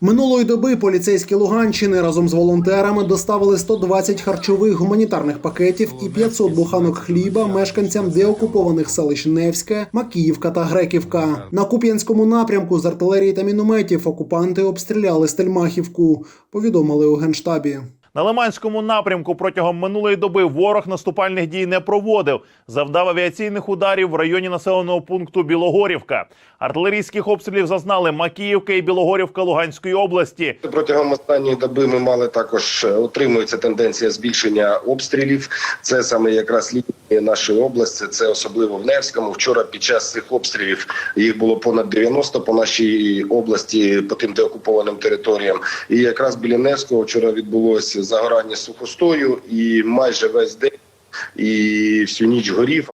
Минулої доби поліцейські Луганщини разом з волонтерами доставили 120 харчових гуманітарних пакетів і 500 буханок хліба мешканцям деокупованих селищ Невське, Макіївка та Греківка. На Куп'янському напрямку з артилерії та мінометів окупанти обстріляли Стельмахівку. Повідомили у генштабі. На Лиманському напрямку протягом минулої доби ворог наступальних дій не проводив. Завдав авіаційних ударів в районі населеного пункту Білогорівка. Артилерійських обстрілів зазнали Макіївка і Білогорівка Луганської області. Протягом останньої доби ми мали також е, утримується тенденція збільшення обстрілів. Це саме якраз лінії нашої області. Це особливо в Невському. Вчора під час цих обстрілів їх було понад 90 по нашій області, по тим деокупованим територіям. І якраз біля Невського вчора відбулося загорання сухостою, і майже весь день і всю ніч горів.